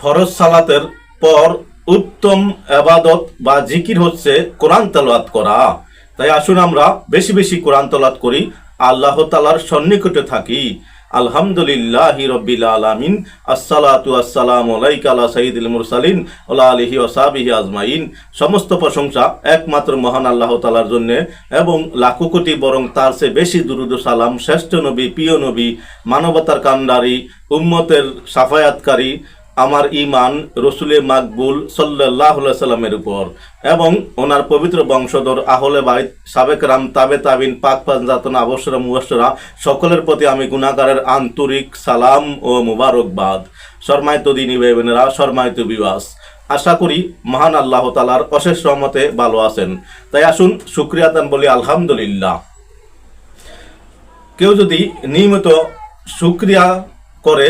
ফরজ সালাতের পর উত্তম আবাদত বা জিকির হচ্ছে কোরআন তেলাওয়াত করা। তাই আসুন আমরা বেশি বেশি কোরআন তেলাওয়াত করি, আল্লাহ তালার সন্নিকটে থাকি। আলহামদুলিল্লাহ রব্বিল আলামিন, আসসালাতু আসসালামু আলাইকা আলা সাইয়্যিদিল মুরসালিন ওয়া আলিহি ওয়া সাহবিহি আজমাইন। সমস্ত প্রশংসা একমাত্র মহান আল্লাহ তাআলার জন্য এবং লাখো কোটি বরং তার চেয়ে বেশি দুরুদ সালাম শ্রেষ্ঠ নবী, প্রিয় নবী, মানবতার কান্ডারি উম্মতের সাফায়াতকারী আমার ইমান রসুলে মাকবুল সাল্লাহ সাল্লামের উপর। এবং ওনার পবিত্র বংশধর আহলে বাইত, সাবেক রাম তাবে তাবিন, পাক পাঞ্জাতন আবসরা মুবসরা সকলের প্রতি আমি গুণাগারের আন্তরিক সালাম ও মুবারকবাদ। শর্মায়িত দিনী বেবেনেরা শর্মায়িত বিবাস আশা করি মহান আল্লাহ তালার অশেষ রহমতে ভালো আছেন। তাই আসুন শুক্রিয়া দান বলি, আলহামদুলিল্লাহ। কেউ যদি নিয়মিত শুক্রিয়া করে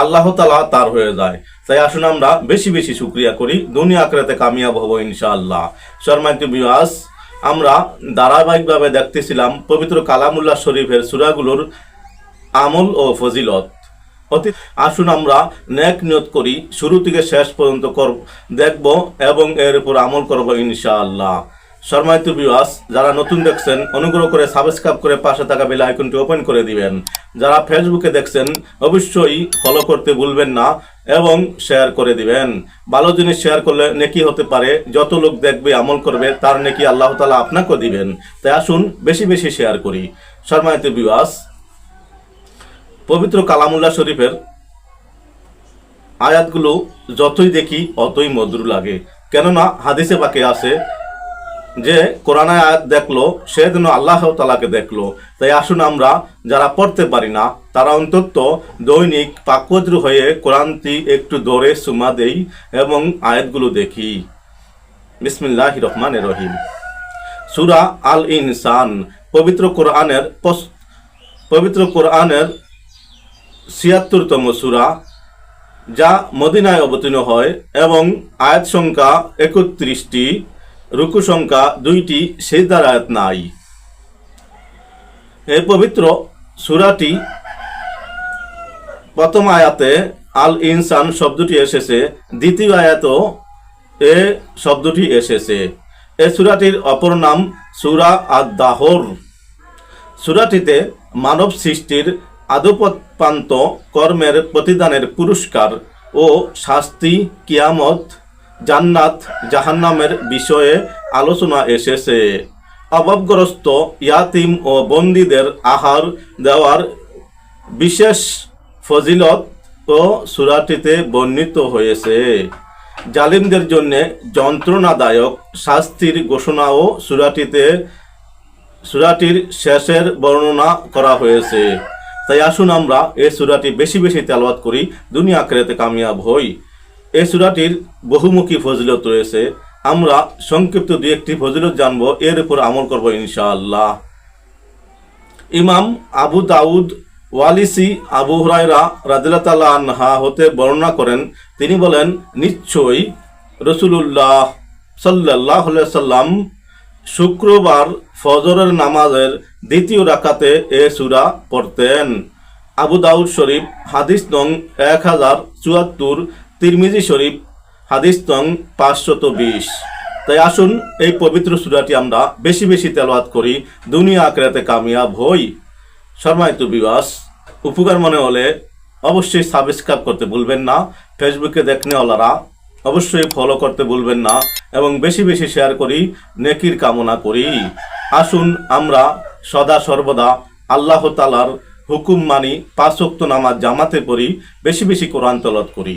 আল্লাহ তালা তার হয়ে যায়। তাই আসুন আমরা বেশি বেশি শুক্রিয়া করি। দুনিয়া আখরাতে কামিয়াব হব ইনশাআল্লাহ। শর্মাইত বিবাস আমরা ধারাবাহিকভাবে দেখতেছিলাম পবিত্র কালামুল্লাহ শরীফের সুরাগুলোর আমল ও ফজিলত। অতি আসুন আমরা ন্যাক নিয়ত করি, শুরু থেকে শেষ পর্যন্ত কর দেখব এবং এর উপর আমল করব ইনশাআল্লাহ। শর্মায়িত বিবাস যারা নতুন দেখছেন, অনুগ্রহ করে সাবস্ক্রাইব করে পাশে থাকা বেল আইকনটি ওপেন করে দিবেন। যারা ফেসবুকে দেখছেন, অবশ্যই ফলো করতে ভুলবেন না এবং শেয়ার করে দিবেন। ভালো জিনিস শেয়ার করলে নেকি হতে পারে, যত লোক দেখবে, আমল করবে, তার নেকি আল্লাহ তালা আপনাকেও দিবেন। তাই আসুন, বেশি বেশি শেয়ার করি। শর্মায়িত বিবাস পবিত্র কালামুল্লাহ শরীফের আয়াতগুলো যতই দেখি, অতই মধুর লাগে। কেননা, হাদিসে বাকে আছে যে কোরআনে আয়াত দেখল সে যেন আল্লাহ তালাকে দেখল। তাই আসুন আমরা যারা পড়তে পারি না, তারা অন্তত দৈনিক পাকদ্র হয়ে কোরআনটি একটু দৌড়ে সুমা দেই এবং আয়াতগুলো দেখি। বিসমিল্লাহ রহমান রহিম। সুরা আল ইনসান পবিত্র কোরআনের পবিত্র কোরআনের ছিয়াত্তরতম সুরা, যা মদিনায় অবতীর্ণ হয় এবং আয়াত সংখ্যা একত্রিশটি। রুকু সংখ্যা দুইটি সেজদার আয়াত নাই। এই পবিত্র সুরাটি প্রথম আয়াতে আল ইনসান শব্দটি এসেছে, দ্বিতীয় আয়াতও এ শব্দটি এসেছে। এ সুরাটির অপর নাম সুরা আদ দাহর সুরাটিতে মানব সৃষ্টির আদপপান্ত কর্মের প্রতিদানের পুরস্কার ও শাস্তি, কিয়ামত জান্নাত জাহান্নামের বিষয়ে আলোচনা এসেছে। অভাবগ্রস্ত ইয়াতিম ও বন্দীদের আহার দেওয়ার বিশেষ ফজিলত ও সুরাটিতে বর্ণিত হয়েছে। জালিমদের জন্য যন্ত্রণাদায়ক শাস্তির ঘোষণাও সুরাটিতে, সুরাটির শেষের বর্ণনা করা হয়েছে। তাই আসুন আমরা এই সুরাটি বেশি বেশি তেলাওয়াত করি। দুনিয়া আখেরাতে কামিয়াব হই। এই সুরাটির বহুমুখী ফজিলত রয়েছে। আমরা সংক্ষিপ্ত দু একটি ফজিলত জানব, এর উপর আমল করব ইনশাআল্লাহ। ইমাম আবু দাউদ ওয়ালিসি আবু হুরাইরা রাদিল্লাহ আনহা হতে বর্ণনা করেন, তিনি বলেন, নিশ্চয়ই রসুলুল্লাহ সাল্লাহ সাল্লাম শুক্রবার ফজরের নামাজের দ্বিতীয় রাকাতে এ সুরা পড়তেন। আবু দাউদ শরীফ, হাদিস নং এক হাজার চুয়াত্তর তিরমিজি শরীফ, হাদিস তং পাঁচশত বিশ। তাই আসুন এই পবিত্র সুরাটি আমরা বেশি বেশি তেলাওয়াত করি, দুনিয়া আখরাতে কামিয়াব হই। শর্মায়িত বিবাস উপকার মনে হলে অবশ্যই সাবস্ক্রাইব করতে ভুলবেন না ফেসবুকে দেখনেওয়ালারা অবশ্যই ফলো করতে ভুলবেন না, এবং বেশি বেশি শেয়ার করি, নেকির কামনা করি। আসুন আমরা সদা সর্বদা আল্লাহ তালার হুকুম মানি পাঁচ নামাজ জামাতে পড়ি, বেশি বেশি কোরআন তলত করি।